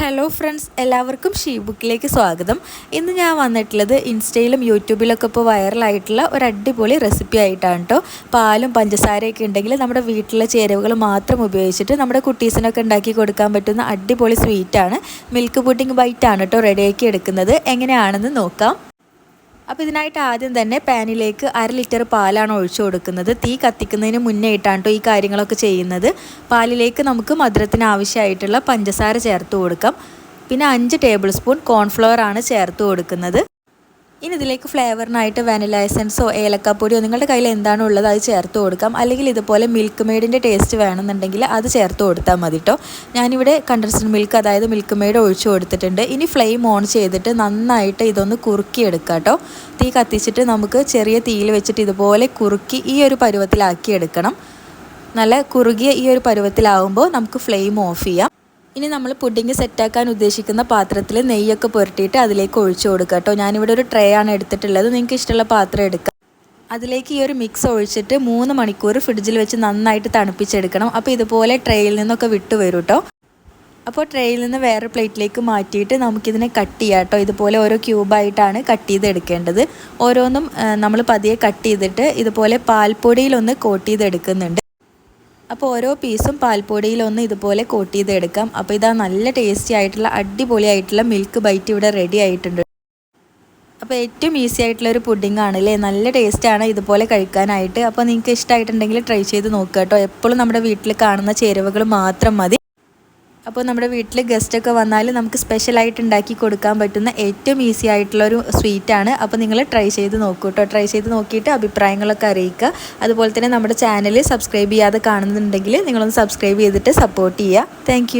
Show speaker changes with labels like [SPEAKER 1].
[SPEAKER 1] Hello friends എല്ലാവർക്കും she ബുക്കിലേക്ക് സ്വാഗതം. ഇന്ന് ഞാൻ വന്നിട്ടുള്ളത് ഇൻസ്റ്റയിലും യൂട്യൂബിലൊക്കെ ഇപ്പോൾ വൈറലായിട്ടുള്ള ഒരു അടിപൊളി റെസിപ്പി ആയിട്ടാണ് കേട്ടോ പാലും പഞ്ചസാരയൊക്കെ ഉണ്ടെങ്കിൽ നമ്മുടെ വീട്ടിലെ ചേരുവകൾ മാത്രം ഉപയോഗിച്ചിട്ട് നമ്മുടെ കുട്ടീസിനൊക്കെ ഉണ്ടാക്കി കൊടുക്കാൻ പറ്റുന്ന അടിപൊളി സ്വീറ്റാണ് മിൽക്ക് പുഡിംഗ് ബൈറ്റാണ് കേട്ടോ റെഡിയാക്കി എടുക്കുന്നത്. എങ്ങനെയാണെന്ന് നോക്കാം. അപ്പോൾ ഇതിനായിട്ട് ആദ്യം തന്നെ പാനിലേക്ക് അര ലിറ്റർ പാലാണ് ഒഴിച്ചു കൊടുക്കുന്നത്. തീ കത്തിക്കുന്നതിന് മുന്നേ ഇട്ടാണ് ഈ കാര്യങ്ങളൊക്കെ ചെയ്യുന്നത്. പാലിലേക്ക് നമുക്ക് മധുരത്തിന് ആവശ്യമായിട്ടുള്ള പഞ്ചസാര ചേർത്ത് കൊടുക്കാം. പിന്നെ അഞ്ച് ടേബിൾ സ്പൂൺ കോൺഫ്ലവർ ആണ് ചേർത്ത് കൊടുക്കുന്നത്. ഇനി ഇതിലേക്ക് ഫ്ലേവറിനായിട്ട് വാനില എസൻസോ ഏലക്കാപ്പൊടിയോ നിങ്ങളുടെ കയ്യിൽ എന്താണോ ഉള്ളത് അത് ചേർത്ത് കൊടുക്കാം. അല്ലെങ്കിൽ ഇതുപോലെ മിൽക്ക് മെയ്ഡിന്റെ ടേസ്റ്റ് വേണമെന്നുണ്ടെങ്കിൽ അത് ചേർത്ത് കൊടുത്താൽ മതി കേട്ടോ ഞാനിവിടെ കണ്ടൻസ്ഡ് മിൽക്ക് അതായത് മിൽക്ക് മെയ്ഡ് ഒഴിച്ചു കൊടുത്തിട്ടുണ്ട്. ഇനി ഫ്ലെയിം ഓൺ ചെയ്തിട്ട് നന്നായിട്ട് ഇതൊന്ന് കുറുക്കിയെടുക്കുക കേട്ടോ തീ കത്തിച്ചിട്ട് നമുക്ക് ചെറിയ തീയിൽ വെച്ചിട്ട് ഇതുപോലെ കുറുക്കി ഈ ഒരു പരുവത്തിലാക്കി എടുക്കണം നല്ല കുറുകിയ ഈ ഒരു പരുവത്തിലാവുമ്പോൾ നമുക്ക് ഫ്ലെയിം ഓഫ് ചെയ്യാം. ഇനി നമ്മൾ പുഡിങ് സെറ്റാക്കാൻ ഉദ്ദേശിക്കുന്ന പാത്രത്തിൽ നെയ്യൊക്കെ പുരട്ടിയിട്ട് അതിലേക്ക് ഒഴിച്ചു കൊടുക്കുക കേട്ടോ. ഞാനിവിടെ ഒരു ട്രേ ആണ് എടുത്തിട്ടുള്ളത്. നിങ്ങൾക്ക് ഇഷ്ടമുള്ള പാത്രം എടുക്കാം. അതിലേക്ക് ഈ ഒരു മിക്സ് ഒഴിച്ചിട്ട് മൂന്ന് മണിക്കൂർ ഫ്രിഡ്ജിൽ വെച്ച് നന്നായിട്ട് തണുപ്പിച്ചെടുക്കണം. അപ്പോൾ ഇതുപോലെ ട്രേയിൽ നിന്നൊക്കെ വിട്ടു വരും കേട്ടോ അപ്പോൾ ട്രേയിൽ നിന്ന് വേറെ പ്ലേറ്റിലേക്ക് മാറ്റിയിട്ട് നമുക്കിതിനെ കട്ട് ചെയ്യാം കേട്ടോ ഇതുപോലെ ഓരോ ക്യൂബായിട്ടാണ് കട്ട് ചെയ്തെടുക്കേണ്ടത്. ഓരോന്നും നമ്മൾ പതിയെ കട്ട് ചെയ്തിട്ട് ഇതുപോലെ പാൽപ്പൊടിയിലൊന്ന് കോട്ട് ചെയ്തെടുക്കുന്നുണ്ട്. അപ്പോൾ ഓരോ പീസും പാൽപ്പൊടിയിലൊന്ന് ഇതുപോലെ കോട്ട് ചെയ്തെടുക്കാം. അപ്പോൾ ഇതാ നല്ല ടേസ്റ്റി ആയിട്ടുള്ള അടിപൊളിയായിട്ടുള്ള മിൽക്ക് ബൈറ്റ് ഇവിടെ റെഡി ആയിട്ടുണ്ട്. അപ്പോൾ ഏറ്റവും ഈസി ആയിട്ടുള്ള ഒരു പുഡിംഗ് ആണല്ലേ നല്ല ടേസ്റ്റാണ് ഇതുപോലെ കഴിക്കാനായിട്ട്. അപ്പോൾ നിങ്ങൾക്ക് ഇഷ്ടമായിട്ടുണ്ടെങ്കിൽ ട്രൈ ചെയ്ത് നോക്കുക കേട്ടോ. എപ്പോഴും നമ്മുടെ വീട്ടിൽ കാണുന്ന ചേരുവകൾ മാത്രം മതി. അപ്പോൾ നമ്മുടെ വീട്ടിൽ ഗസ്റ്റൊക്കെ വന്നാൽ നമുക്ക് സ്പെഷ്യലായിട്ട് ഉണ്ടാക്കി കൊടുക്കാൻ പറ്റുന്ന ഏറ്റവും ഈസി ആയിട്ടുള്ളൊരു സ്വീറ്റാണ് അപ്പോൾ നിങ്ങൾ ട്രൈ ചെയ്ത് നോക്കൂ കേട്ടോ ട്രൈ ചെയ്ത് നോക്കിയിട്ട് അഭിപ്രായങ്ങളൊക്കെ അറിയിക്കുക അതുപോലെ തന്നെ നമ്മുടെ ചാനൽ സബ്സ്ക്രൈബ് ചെയ്യാതെ കാണുന്നുണ്ടെങ്കിൽ നിങ്ങളൊന്ന് സബ്സ്ക്രൈബ് ചെയ്തിട്ട് സപ്പോർട്ട് ചെയ്യുക. താങ്ക്